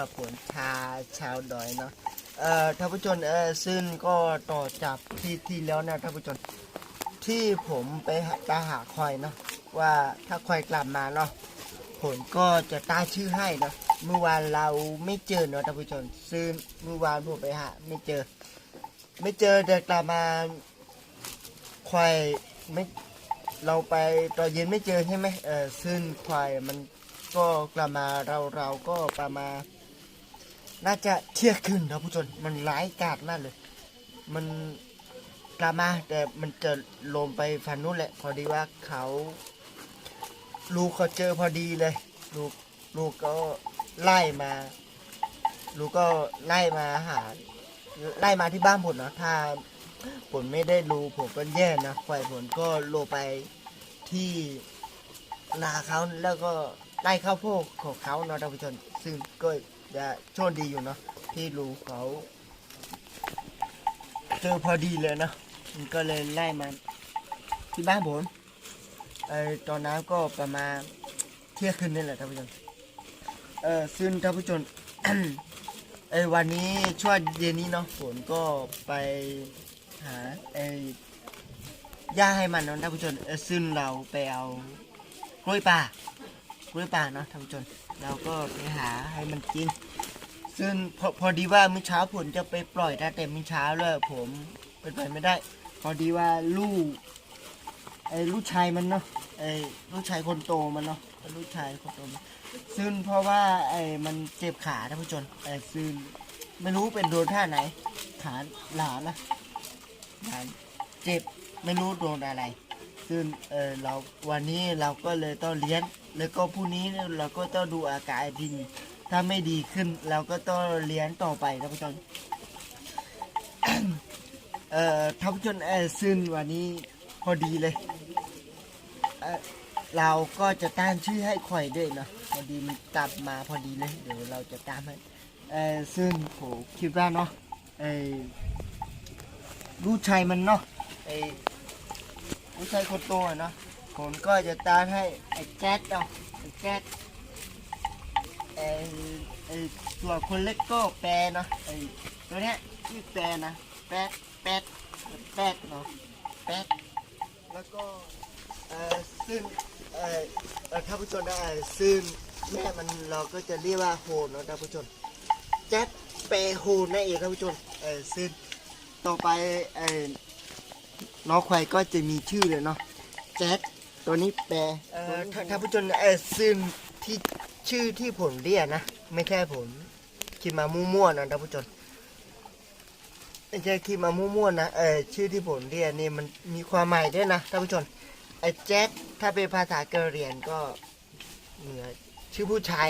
กับผลชาชาวดอยเนาะเอ่อท่านผู้ชมเออซึ่งก็ต่อจากที่ที่แล้วนะท่านผู้ชมที่ผมไปหาตาหาควายเนาะว่าถ้าควายกลับมาเนาะผลก็จะตั้งชื่อให้เนาะเมื่อวานเราไม่เจอเนาะท่านผู้ชมซึ่งเมื่อวานผมไปหาไม่เจอ ไม่เจอแต่กลับมาควายไม่เราไปตอนเย็นไม่เจอใช่ไหมเออซึ่งควายมันก็กลับมาเราเราก็ประมาณ น่าจะเที่ยงคืนท่านผู้ชมมันร้ายกาจมากเลย มันกลับมาแต่มันจะลงไปฝันนู้นแหละ พอดีว่าเขาลูกเขาเจอพอดีเลย ลูกลูกก็ไล่มา ลูกก็ไล่มาหา ไล่มาที่บ้านผมนะถ้าผมไม่ได้รู้ผมก็แย่นะฝ่ายผมก็โลไปที่นาเขาแล้วก็ไล่ข้าวโพดของเขาเนาะท่านผู้ชมซึ่งก็ จะโชคดีอยู่เนาะที่รู้เขาเจอพอดีเลยนะมันก็เลยไล่มาที่บ้านผมไอตอนนั้นก็ประมาณเที่ยงคืนนี่แหละท่านผู้ชมเออซึ่งท่านผู้ชมเอวันนี้ช่วงเย็นนี้เนาะฝนก็ไปหาไอ้หญ้าให้มันเนาะท่านผู้ชมเออซึ่งเราไปเอากล้วยป่า กล้วยป่าเนาะท่านผู้ชมเราก็ไปหาให้มันกิน ซึ่งพอพอดีว่ามื้อเช้าผมจะไปปล่อยนะแต่มื้อเช้าเลยผมเป็นไปไม่ได้ พอดีว่าลูกไอ้ลูกชายมันเนาะไอ้ลูกชายคนโตมันเนาะลูกชายคนโตมันซึ่งเพราะว่าไอ้มันเจ็บขาท่านผู้ชมไอ้ซึ่งไม่รู้เป็นโดนท่าไหน ขาหลานนะหลานเจ็บไม่รู้โดนอะไร ซึ่งเออเราวันนี้เราก็เลยต้องเลี้ยง แล้วก็พรุ่งนี้เราก็ต้องดูอาการดิน ถ้าไม่ดีขึ้น เราก็ต้องเลี้ยงต่อไปท่านผู้ชมเอ่อท่านผู้ชมเออซึ่งวันนี้พอดีเลยเออเราก็จะตั้งชื่อให้ข่อยด้วยเนาะพอดีมันกลับมาพอดีเลย เดี๋ยวเราจะตามให้เออซึ่งผมคิดว่าเนาะไอ้ลูกชายมันเนาะไอ้ ลูกชายคนโตอะเนาะผมก็จะตามให้ไอ้แจ๊ดเนาะไอ้แจ๊ดไอ้ไอ้ตัวคนเล็กก็แปรเนาะไอ้ตัวเนี้ยชื่อแปรนะแป๊ดแป๊ดแป๊ดเนาะแป๊ดแล้วก็เอ่อซึ่งเอ่อท่านผู้ชมนะเอ่อซึ่งแม่มันเราก็จะเรียกว่าโฮนเนาะท่านผู้ชมแจ็คเปโฮนนั่นเองท่านผู้ชมเออซึ่งต่อไปเอ่อ น้องควายก็จะมีชื่อเลยเนาะแจ็คตัวนี้แปลเอ่อท่านท่านผู้ชมเออซึ่งที่ชื่อที่ผมเรียกนะ ไม่ใช่ผมคิดมามั่วๆนะท่านผู้ชมไม่ใช่คิดมามั่วๆนะเออชื่อที่ผมเรียนนี่มันมีความหมายด้วยนะท่านผู้ชมไอ้แจ๊ดถ้าเป็นภาษากะเหรี่ยนก็เหนือชื่อผู้ชาย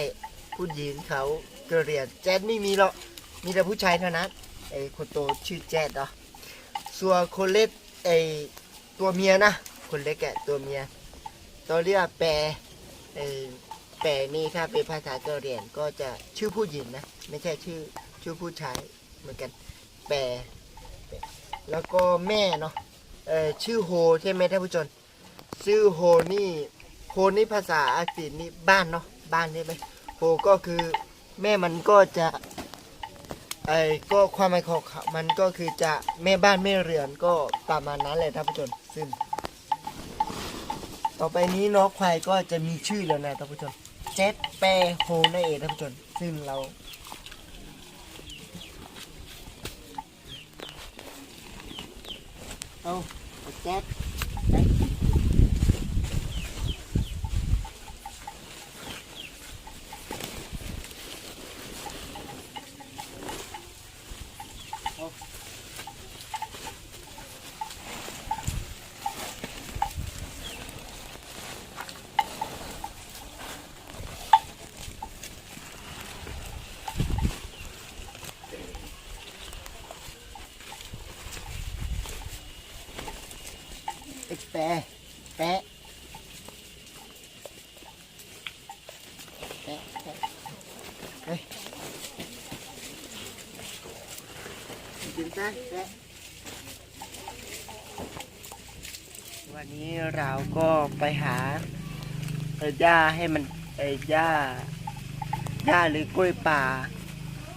ผู้หญิงเขากะเหรี่ยนแจ๊ดไม่มีหรอกมีแต่ผู้ชายเท่านั้นไอ้คนโตชื่อแจ๊ดเนาะส่วนคนเล็ก ไอตัวเมียนะคนเล็กแกตัวเมียตัวเรียกแปรไอแปรนี่ถ้าเป็นภาษาเกะเหรี่ยนก็จะชื่อผู้หญิงนะ ไม่ใช่ชื่อชื่อผู้ชายเหมือนกันแปรแล้วก็แม่เนาะเออชื่อโฮใช่ไหมท่านผู้ชมชื่อโฮนี่โฮนี่ภาษาอังกฤษนี่บ้านเนาะบ้านใช่ไหมโฮก็คือแม่มันก็จะ ไอ้ก็ความหมายของมันก็คือจะแม่บ้านแม่เรือนก็ประมาณนั้นเลยท่านผู้ชมซึ่ง ต่อไปนี้น้องควายก็จะมีชื่อแล้วนะท่านผู้ชมเจ็ดแปโฮนั่นเองท่านผู้ชมซึ่งเราเอาแจ๊ด ไอ้แปะแปะแปะแปะเฮ้ยกินซะแปะวันนี้เราก็ไปหาเอ่อหญ้าให้มันเอ่อหญ้าหญ้าหรือกล้วยป่า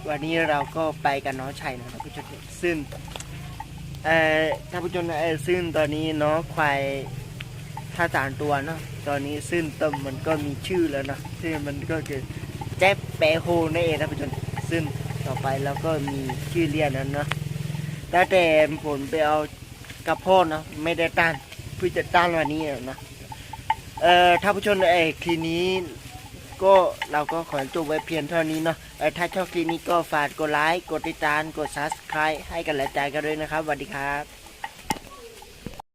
วันนี้เราก็ไปกับน้องชัยนะท่านผู้ชมซึ่ง เอ่อท่านผู้ชมเอ่อซึ่งตอนนี้เน้องควายถ้าสามตัวเนาะตอนนี้ซึ่งต้มมันก็มีชื่อแล้วเนาะซึ่งมันก็คือแจ๊บแปะโฮนั่นเองท่านผู้ชมซึ่งต่อไปเราก็มีชื่อเรียนนั้นเนาะแต่แต่ผมไปเอากระโพดเนาะไม่ได้ต้านเพื่อจะต้านวันนี้เนาะเอ่อท่านผู้ชมเอ่อคลิปนี้ ก็เราก็ขอจบไว้เพียงเท่านี้เนาะถ้าชอบคลิปนี้ก็ฝากกดไลค์ กดติดตาม กด subscribe ให้กันและใจกันด้วยนะครับสวัสดีครับ